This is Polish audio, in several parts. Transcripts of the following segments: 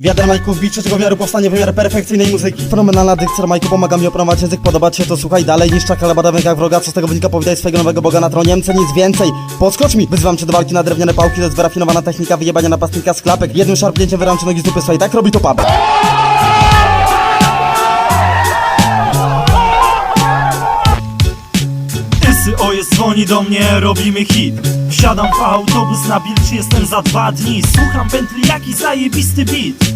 Wiadra Majków w trzeciego wymiaru powstanie wymiar perfekcyjnej muzyki. Fenomenalna dykcja Majku pomaga mi opromować język, podoba ci się to słuchaj dalej niż czakalabada w rękach wroga, co z tego wynika powitaj swojego nowego boga na tronie, MC, nic więcej. Podskocz mi, wyzywam cię do walki na drewniane pałki, to jest wyrafinowana technika wyjebania napastnika z klapek. Jednym szarpnięciem wyram nogi z dupy swojej, tak robi to papa. OS dzwoni do mnie, robimy hit. Wsiadam w autobus na Bilcz, jestem za dwa dni. Słucham Bentley, jaki zajebisty beat.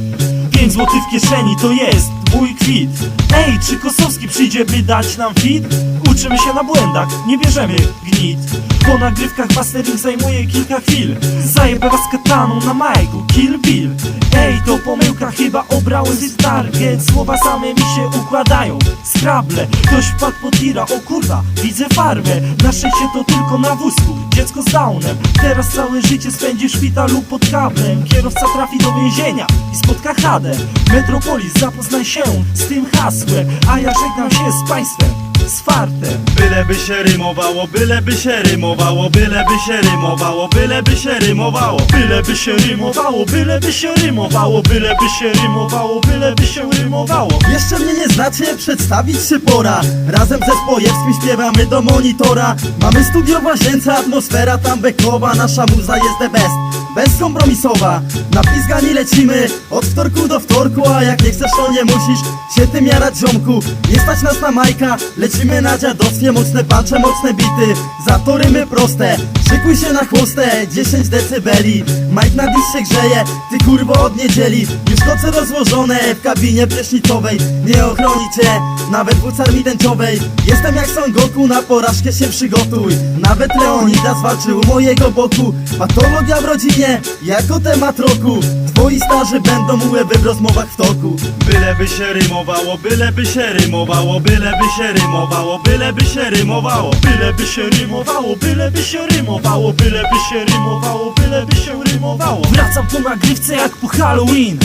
Pięć złotych w kieszeni, to jest mój kwit. Ej, czy Kosowski przyjdzie, by dać nam fit? Uczymy się na błędach, nie bierzemy gnit. Po nagrywkach mastering zajmuje kilka chwil. Zajebę was kataną na majku, kill bill. Ej, to pomyłka, chyba obrałem zły target. Słowa same mi się układają, skrable. Ktoś wpadł pod tira, o kurwa, widzę farmę. Na szczęście to tylko na wózku, dziecko z downem. Teraz całe życie spędzi w szpitalu pod kablem. Kierowca trafi do więzienia i spotka Hadę. Metropolis, zapoznaj się z tym hasłem A ja żegnam się z państwem, z fartem Byleby się rymowało, byleby się rymowało, byleby się rymowało, byleby się rymowało. Byleby się rymowało, byleby się rymowało Byleby się rymowało, byleby się rymowało. Jeszcze mnie nie znacie, przedstawić się pora. Razem ze Spojewskim śpiewamy do monitora. Mamy studio w łazience, atmosfera tam bekowa. Nasza muza jest the best, bezkompromisowa. Na pizgani lecimy, od wtorku do wtorku A jak nie chcesz to nie musisz się tym jarać ziomku. Nie stać nas na majka, lecimy na dziadostwie Mocne pacze, mocne bity, za to rymy proste Szykuj się na chłostę, 10 decybeli Mike na dziś się grzeje, ty kurwo od niedzieli Już koce rozłożone w kabinie prysznicowej. Nie ochroni cię, nawet w armii tęczowej Jestem jak Son Goku, na porażkę się przygotuj. Nawet Leonidas walczył mojego boku. Patologia w rodzinie, jako temat roku. Twoi starzy będą łeby w rozmowach w toku. Byleby się rymowało, byleby się rymowało, byleby się rymowało, byleby się rymowało. Byleby się rymowało, byleby się rymowało Byleby się rymowało, byleby się rymowało. Wracam po nagrywce jak po Halloween.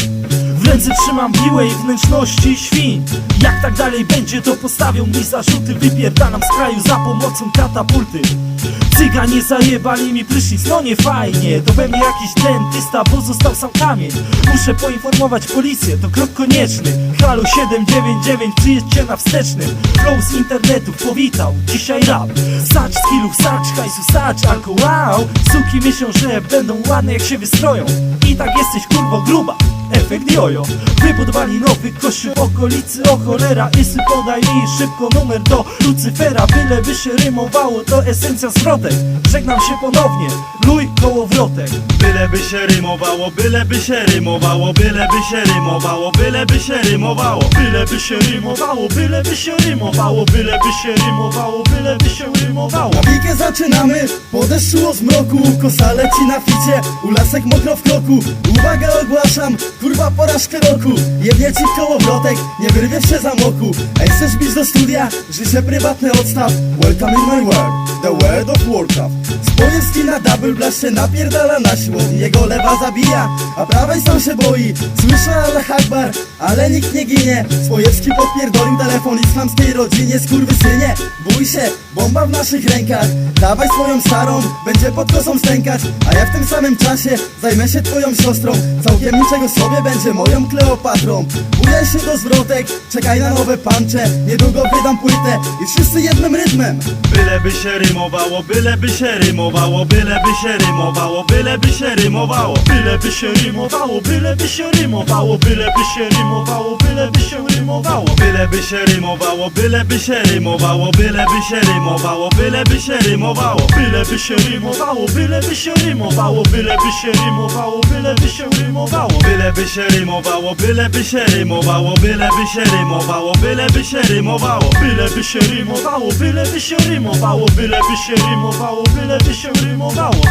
W ręce trzymam biłę i wnętrzności świń. Jak tak dalej będzie to postawią mi zarzuty Wypierdalam z kraju za pomocą katapulty Cyganie zajebali mi prysznic, no nie fajnie. To we mnie jakiś dentysta, bo został sam kamień. Muszę poinformować policję, to krok konieczny. Halo 799, przyjedźcie na wstecznym Flow z internetów powitał, dzisiaj rap. Sacz skillów, sacz hajsu, sacz alko wow Suki myślą, że będą ładne jak się wystroją. I tak jesteś kurwo gruba Efekt jojo Wybudowali nowy kościół w okolicy. O cholera, Isy podaj mi szybko numer do Lucyfera Byle by się rymowało, to esencja zwrotek. Żegnam się ponownie, luj kołowrotek. Byleby się rymowało, byleby się rymowało, byleby się rymowało, byleby się rymowało. Byleby się rymowało, byleby się rymowało Byleby się rymowało, byleby się rymowało. Nawijkę zaczynamy, po deszczu o zmroku. Kosa leci na ficie, u lasek mokro w kroku. Uwaga ogłaszam, kurwa porażkę roku. Jebnie ci w kołowrotek, nie wyrwiesz się za moku. Ej, chcesz bić do studia? Życie prywatne odstaw Welcome in my world, the world of Warcraft. Spojewski na double blast się napierdala na siłowni. Jego lewa zabija, a prawej sam się boi. Słyszę Allah Akbar, ale nikt nie ginie. Spojewski podpierdolił telefon islamskiej rodzinie Skurwysynie, bój się, bomba w naszych rękach. Dawaj swoją starą, będzie pod kosą stękać. A ja w tym samym czasie zajmę się twoją siostrą. Całkiem niczego sobie będzie moją Kleopatrą Bujaj się do zwrotek, czekaj na nowe pancze Niedługo wydam płytę i wszyscy jednym rytmem Byleby się rymowało, byleby się rymowało, byleby się rymowało, byleby się rymowało. Byleby się rymowało, byleby się rymowało Byleby się rymowało, byleby się rymowało Byleby się rymowało, byleby się rymowało, byleby się rymowało, byleby się rymowało. Byleby się rymowało, byleby się rymowało Byleby się rymowało, byleby się rymowało Byleby się rymowało, byleby się rymowało, byleby się rymowało, byleby się rymowało. Byleby się rymowało, byleby się rymowało Byleby się rymowało, byleby się rymowało